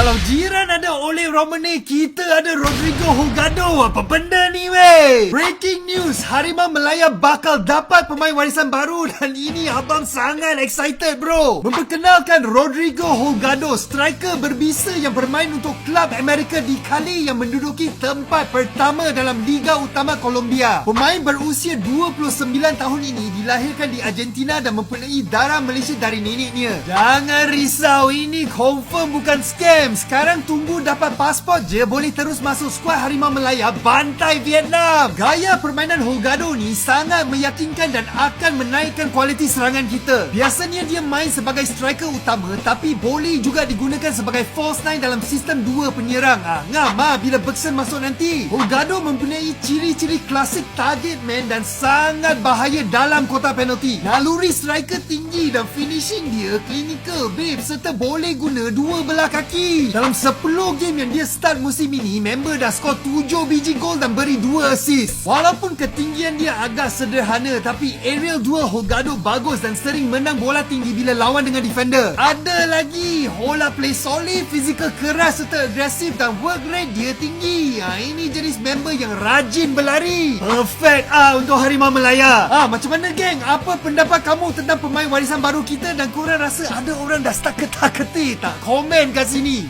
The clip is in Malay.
Kalau jiran ada Ole Romane, kita ada Rodrigo Hogado. Apa benda ni weh? Breaking news, Harimau Melaya bakal dapat pemain warisan baru dan ini abang sangat excited bro. Memperkenalkan Rodrigo Hogado, striker berbisa yang bermain untuk klub Amerika di Cali yang menduduki tempat pertama dalam Liga Utama Colombia. Pemain berusia 29 tahun ini dilahirkan di Argentina dan mempunyai darah Malaysia dari neneknya. Jangan risau, ini confirm bukan scam. Sekarang tunggu dapat pasport je boleh terus masuk skuad Harimau Melaya bantai Vietnam. Gaya permainan Hogado ni sangat meyakinkan dan akan menaikkan kualiti serangan kita. Biasanya dia main sebagai striker utama tapi boleh juga digunakan sebagai false nine dalam sistem dua penyerang. Ah, ngam ah bila Bergson masuk nanti. Hogado mempunyai ciri-ciri klasik target man dan sangat bahaya dalam kotak penalti. Naluri striker tinggi dan finishing dia clinical babe serta boleh guna dua belah kaki. Dalam 10 game yang dia start musim ini, member dah skor 7 biji gol dan beri 2 assist. Walaupun ketinggian dia agak sederhana tapi aerial duel Hogado bagus dan sering menang bola tinggi bila lawan dengan defender. Ada lagi, Hola play solid, fizikal keras serta agresif dan work rate dia tinggi. Ha, ini jenis member yang rajin berlari. Perfect ah untuk Harimau Melaya. Ah macam mana geng? Apa pendapat kamu tentang pemain warisan baru kita dan korang rasa ada orang dah start ketar-ketir tak? Komen kat sini.